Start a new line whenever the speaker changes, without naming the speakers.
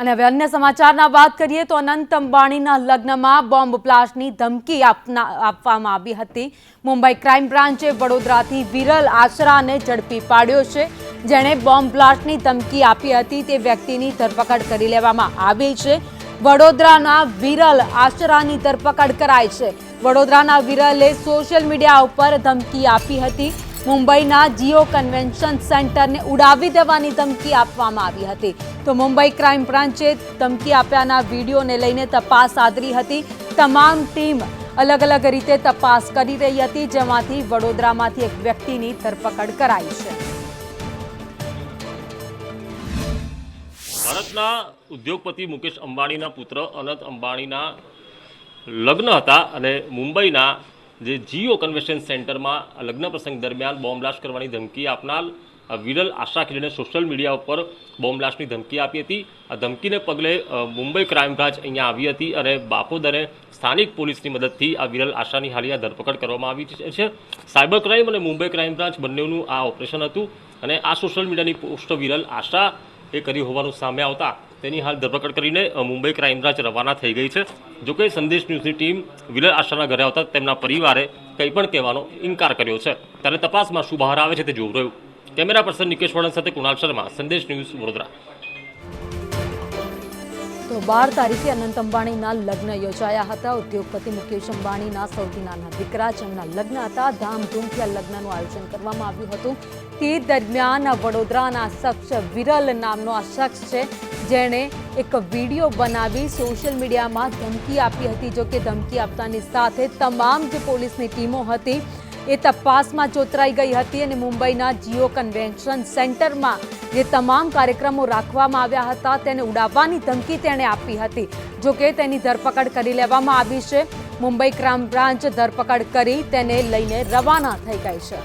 અને હવે અન્ય સમાચારના વાત કરીએ તો અનંત અંબાણીના લગ્નમાં બોમ્બ બ્લાસ્ટની ધમકી આપવામાં આવી હતી. મુંબઈ ક્રાઇમ બ્રાન્ચે વડોદરાથી વિરલ આશરાને ઝડપી પાડ્યો છે. જેણે બોમ્બ બ્લાસ્ટની ધમકી આપી હતી તે વ્યક્તિની ધરપકડ કરી લેવામાં આવી છે. વડોદરાના વિરલ આશરાની ધરપકડ કરાઈ છે. વડોદરાના વિરલે સોશિયલ મીડિયા ઉપર ધમકી આપી હતી. મુંબઈના જીઓ કન્વેન્શન સેન્ટરને ઉડાવી દેવાની ધમકી આપવામાં આવી હતી. તો મુંબઈ ક્રાઇમ બ્રાન્ચે ધમકી આપ્યાના વિડીયોને લઈને તપાસ આદરી હતી. તમામ ટીમ અલગ અલગ રીતે તપાસ કરી રહી હતી, જેમાંથી વડોદરામાંથી એક વ્યક્તિની ધરપકડ કરાઈ છે.
ભારતના ઉદ્યોગપતિ મુકેશ અંબાણીના પુત્ર અનંત અંબાણીના લગ્ન હતા અને મુંબઈના જે જીઓ કન્વેન્શન સેન્ટરમાં લગ્ન પ્રસંગ દરમિયાન બોમ્બબ્લાસ્ટ કરવાની ધમકી આપનાર વિરલ આશા ખીલને સોશિયલ મીડિયા ઉપર બોમ્બલાસ્ટની ધમકી આપી હતી. આ ધમકીને પગલે મુંબઈ ક્રાઇમ બ્રાન્ચ અહીંયા આવી હતી અને બાપોદરે સ્થાનિક પોલીસની મદદથી આ વિરલ આશાની હાલિયા ધરપકડ કરવામાં આવી છે. સાયબર ક્રાઇમ અને મુંબઈ ક્રાઇમ બ્રાન્ચ બંનેનું આ ઓપરેશન હતું અને આ સોશિયલ મીડિયાની પોસ્ટ વિરલ આશા એ કરી હોવાનું સામે આવતા તેની હાલ ધરપકડ કરીને મુંબઈ ક્રાઇમ બ્રાન્ચ રવાના થઈ ગઈ છે. જોકે સંદેશ ન્યૂઝની ટીમ વિરલ આશાના ઘરે આવતા તેમના પરિવારે કંઈ પણ કહેવાનો ઇનકાર કર્યો છે. ત્યારે તપાસમાં શું બહાર આવે છે તે જોવું રહ્યું. કેમેરા પર્સન નિકેશ વળન સાથે કુણાલ શર્મા, સંદેશ ન્યૂઝ વડોદરા.
તો બાર તારીખે અનંત અંબાણીના લગ્ન યોજાયા હતા. ઉદ્યોગપતિ મુકેશ અંબાણીના સૌથી નાના દીકરા, જેમના લગ્ન હતા, ધામધૂમથી આ લગ્નનું આયોજન કરવામાં આવ્યું હતું. તે દરમિયાન વડોદરાના શખ્સ વિરલ નામનો આ શખ્સ છે. જેણે એક વીડિયો બનાવી સોશિયલ મીડિયામાં ધમકી આપી હતી. જો કે ધમકી આપતાની સાથે તમામ જે પોલીસની ટીમો હતી એ તપાસમાં ચોતરાઈ ગઈ હતી અને મુંબઈના જીઓ કન્વેન્શન સેન્ટરમાં જે તમામ કાર્યક્રમો રાખવામાં આવ્યા હતા તેને ઉડાવવાની ધમકી તેણે આપી હતી. જો કે તેની ધરપકડ કરી લેવામાં આવી છે. મુંબઈ ક્રાઇમ બ્રાન્ચ ધરપકડ કરી તેને લઈને રવાના થઈ ગઈ છે.